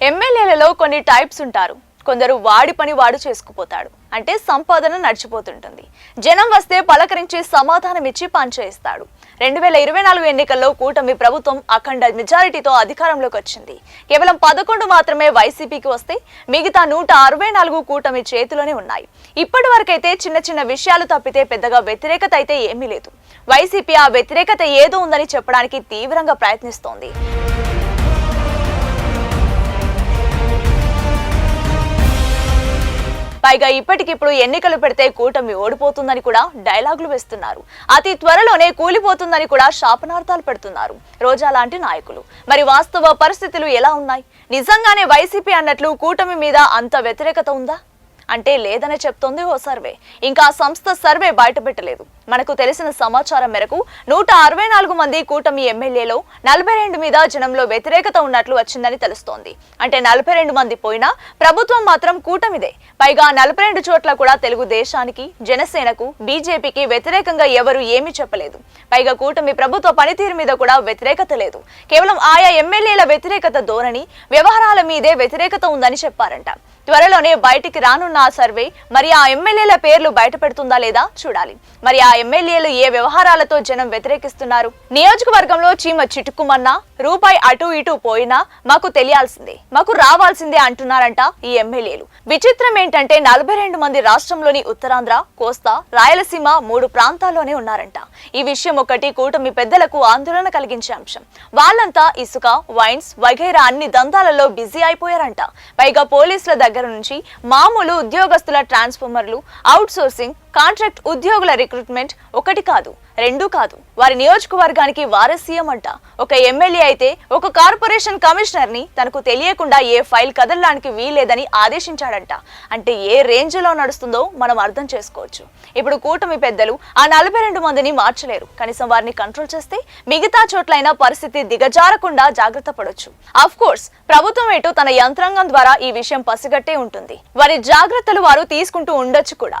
ఎమ్మెల్యేలలో కొన్ని టైప్స్ ఉంటారు. కొందరు వాడి పని వాడు చేసుకుపోతాడు. అంటే సంపాదన నడిచిపోతుంటుంది. జనం వస్తే పలకరించి సమాధానం ఇచ్చి పనిచేయిస్తాడు రెండు వేల ఇరవై నాలుగు ఎన్నికల్లో కూటమి ప్రభుత్వం అఖండ మెజారిటీతో అధికారంలోకి వచ్చింది. కేవలం పదకొండు మాత్రమే వైసీపీకి వస్తే మిగతా నూట అరవై నాలుగు కూటమి చేతిలోనే ఉన్నాయి. ఇప్పటి వరకైతే చిన్న చిన్న విషయాలు తప్పితే పెద్దగా వ్యతిరేకత అయితే ఏమీ లేదు. వైసీపీ ఆ వ్యతిరేకత ఏదో ఉందని చెప్పడానికి తీవ్రంగా ప్రయత్నిస్తోంది. పైగా ఇప్పటికిప్పుడు ఎన్నికలు పెడితే కూటమి ఓడిపోతుందని కూడా డైలాగులు వేస్తున్నారు. అతి త్వరలోనే కూలిపోతుందని కూడా శాపనార్థాలు పెడుతున్నారు. రోజా లాంటి నాయకులు. మరి వాస్తవ పరిస్థితులు ఎలా ఉన్నాయి? నిజంగానే వైసీపీ అన్నట్లు కూటమి మీద అంత వ్యతిరేకత ఉందా? అంటే లేదనే చెప్తోంది ఓ సర్వే. ఇంకా ఆ సంస్థ సర్వే బయటపెట్టలేదు. మనకు తెలిసిన సమాచారం మేరకు నూట అరవై నాలుగు మంది కూటమి ఎమ్మెల్యేలో నలభై రెండు మీద జనంలో వ్యతిరేకత ఉన్నట్లు వచ్చిందని తెలుస్తోంది. అంటే నలభై రెండు మంది పోయినా ప్రభుత్వం మాత్రం కూటమిదే. పైగా నలభై రెండు చోట్ల కూడా తెలుగుదేశానికి జనసేనకు బీజేపీకి వ్యతిరేకంగా ఎవరు ఏమీ చెప్పలేదు. పైగా కూటమి ప్రభుత్వ పనితీరు మీద కూడా వ్యతిరేకత లేదు. కేవలం ఆయా ఎమ్మెల్యేల వ్యతిరేకత ధోరణి వ్యవహారాల మీదే వ్యతిరేకత ఉందని చెప్పారంట. త్వరలోనే బయటికి రానున్న ఆ సర్వే మరి ఆ ఎమ్మెల్యేల పేర్లు బయటపెడుతుందా లేదా చూడాలి. మరి ఆ ఎమ్మెల్యేలు ఏ వ్యవహారాలతో జనం వ్యతిరేకిస్తున్నారు? నియోజకవర్గంలో చీమ చిటుకుమన్నా రూపాయి అటు ఇటు పోయినా మాకు తెలియాల్సిందే మాకు రావాల్సిందే అంటున్నారంట ఈ ఎమ్మెల్యేలు. విచిత్రం ఏంటంటే నలభై రెండు మంది రాష్ట్రంలోని ఉత్తరాంధ్ర కోస్తా రాయలసీమ మూడు ప్రాంతాల్లోనే ఉన్నారంట. ఈ విషయం ఒకటి కూటమి పెద్దలకు ఆందోళన కలిగించే అంశం. వాళ్ళంతా ఇసుక వైన్స్ వగైరా అన్ని దందాలలో బిజీ అయిపోయారంట. పైగా పోలీసుల దగ్గర నుంచి మామూలు ఉద్యోగస్తుల ట్రాన్స్ఫార్మర్లు అవుట్ సోర్సింగ్ కాంట్రాక్ట్ ఉద్యోగుల రిక్రూట్మెంట్ ఒకటి కాదు రెండు కాదు. వారి నియోజకవర్గానికి వారసీయం అంట. ఒక ఎమ్మెల్యే అయితే ఒక కార్పొరేషన్ కమిషనర్ని తనకు తెలియకుండా ఏ ఫైల్ కదలడానికి వీల్లేదని ఆదేశించాడంట. అంటే ఏ రేంజ్లో నడుస్తుందో మనం అర్థం చేసుకోవచ్చు. ఇప్పుడు కూటమి పెద్దలు ఆ నలభై రెండు మందిని మార్చలేరు. కనీసం వారిని కంట్రోల్ చేస్తే మిగతా చోట్లైనా పరిస్థితి దిగజారకుండా జాగ్రత్త పడవచ్చు అఫ్ కోర్స్ ప్రభుత్వం ఎటు తన యంత్రాంగం ద్వారా ఈ విషయం పసిగట్టే ఉంటుంది. వారి జాగ్రత్తలు వారు తీసుకుంటూ ఉండొచ్చు కూడా.